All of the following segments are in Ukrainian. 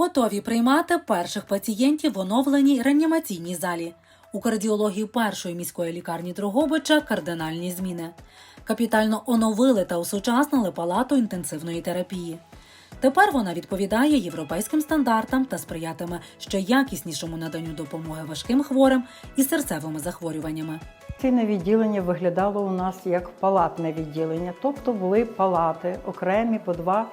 Готові приймати перших пацієнтів в оновленій реанімаційній залі. У кардіології першої міської лікарні Дрогобича кардинальні зміни. Капітально оновили та усучаснили палату інтенсивної терапії. Тепер вона відповідає європейським стандартам та сприятиме ще якіснішому наданню допомоги важким хворим і серцевими захворюваннями. Ціне відділення виглядало у нас як палатне відділення, тобто були палати окремі по два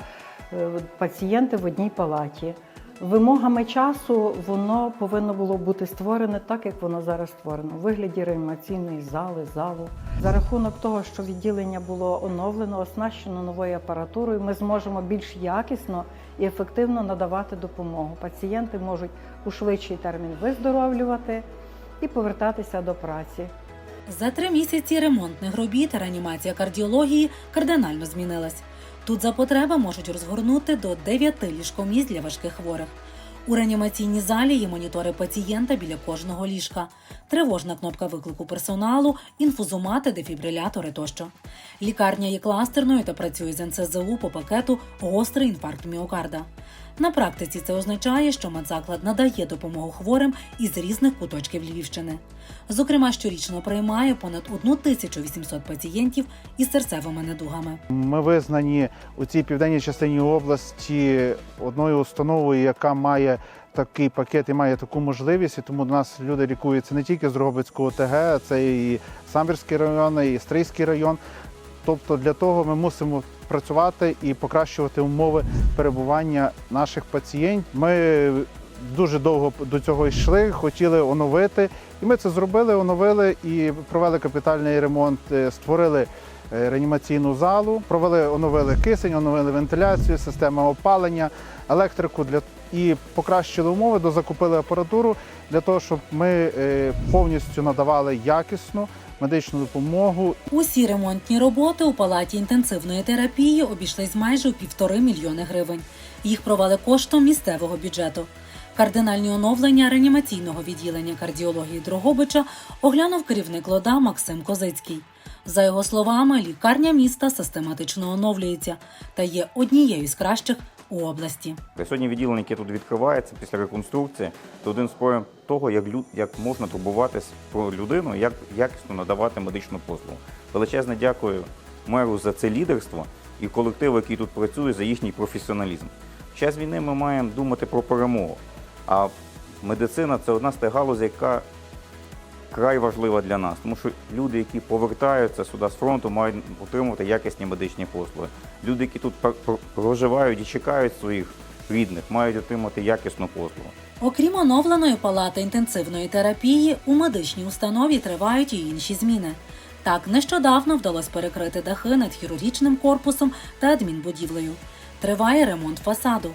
е, пацієнти в одній палаті. Вимогами часу воно повинно було бути створене так, як воно зараз створено, у вигляді реанімаційної зали, залу. За рахунок того, що відділення було оновлено, оснащено новою апаратурою, ми зможемо більш якісно і ефективно надавати допомогу. Пацієнти можуть у швидший термін виздоровлювати і повертатися до праці. За три місяці ремонтних робіт реанімація кардіології кардинально змінилась. Тут за потреби можуть розгорнути до 9 ліжкоміс для важких хворих. У реанімаційній залі є монітори пацієнта біля кожного ліжка, тривожна кнопка виклику персоналу, інфузомати, дефібрилятори тощо. Лікарня є кластерною та працює з НСЗУ по пакету гострий інфаркт міокарда. На практиці це означає, що медзаклад надає допомогу хворим із різних куточків Львівщини. Зокрема, щорічно приймає понад 1800 пацієнтів із серцевими недугами. Ми визнані у цій південній частині області одною установою, яка має такий пакет і має таку можливість. І тому до нас люди лікуються не тільки з Дрогобицького ТГ, це і Самбірський район, і Стрийський район. Тобто для того ми мусимо працювати і покращувати умови перебування наших пацієнтів. Ми дуже довго до цього йшли, хотіли оновити, і ми це зробили, оновили і провели капітальний ремонт, е, створили е, реанімаційну залу, провели, оновили кисень, оновили вентиляцію, систему опалення, електрику для і покращили умови, дозакупили апаратуру для того, щоб ми е, повністю надавали якісну медичну допомогу Усі ремонтні роботи у палаті інтенсивної терапії обійшлись майже у півтори мільйони гривень. Їх провели коштом місцевого бюджету. Кардинальні оновлення реанімаційного відділення кардіології Дрогобича оглянув керівник ЛОДА Максим Козицький. За його словами, лікарня міста систематично оновлюється та є однією з кращих області. Сьогодні відділення, яке тут відкривається після реконструкції, це один з проявів того, як, люд, як можна турбуватись про людину, як якісно надавати медичну послугу. Величезне дякую меру за це лідерство і колективу, який тут працює, за їхній професіоналізм. В час війни ми маємо думати про перемогу. А медицина це одна з тих галузей, яка край важлива для нас, тому що люди, які повертаються сюди з фронту, мають отримувати якісні медичні послуги. Люди, які тут пр- пр- проживають і чекають своїх рідних, мають отримати якісну послугу. Окрім оновленої палати інтенсивної терапії, у медичній установі тривають і інші зміни. Так, нещодавно вдалося перекрити дахи над хірургічним корпусом та адмінбудівлею. Триває ремонт фасаду.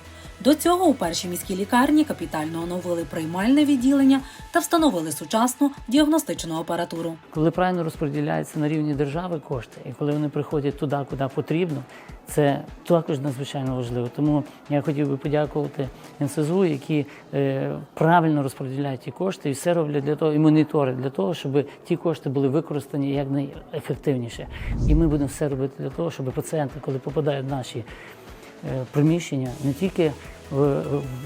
До цього у першій міській лікарні капітально оновили приймальне відділення та встановили сучасну діагностичну апаратуру. Коли правильно розподіляються на рівні держави кошти, і коли вони приходять туди, куди потрібно, це також надзвичайно важливо. Тому я хотів би подякувати НСЗУ, які е, правильно розподіляють ті кошти і все роблять для того, і моніторять для того, щоб ті кошти були використані якнайефективніше. І ми будемо все робити для того, щоб пацієнти, коли попадають в наші приміщення, не тільки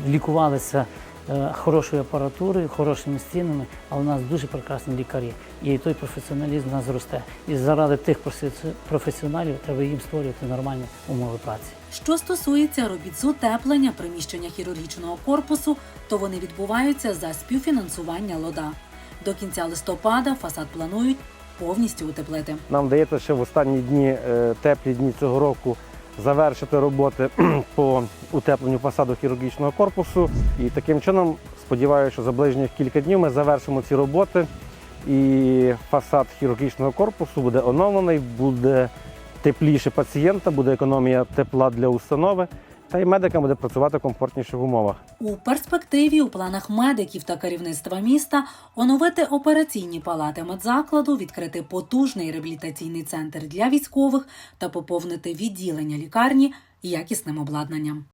лікувалися е, хорошою апаратурою, хорошими стінами, а у нас дуже прекрасні лікарі. І той професіоналізм у нас зросте. І заради тих професі- професіоналів треба їм створювати нормальні умови праці. Що стосується робіт з утеплення приміщення хірургічного корпусу, то вони відбуваються за співфінансування ЛОДА. До кінця листопада фасад планують повністю утеплити. Нам вдається ще в останні дні, е, теплі дні цього року, завершити роботи по утепленню фасаду хірургічного корпусу. І таким чином, сподіваюся, що за ближніх кілька днів ми завершимо ці роботи. І фасад хірургічного корпусу буде оновлений, буде тепліше пацієнта, буде економія тепла для установи, та й медикам буде працювати комфортніше в умовах. У перспективі у планах медиків та керівництва міста оновити операційні палати медзакладу, відкрити потужний реабілітаційний центр для військових та поповнити відділення лікарні якісним обладнанням.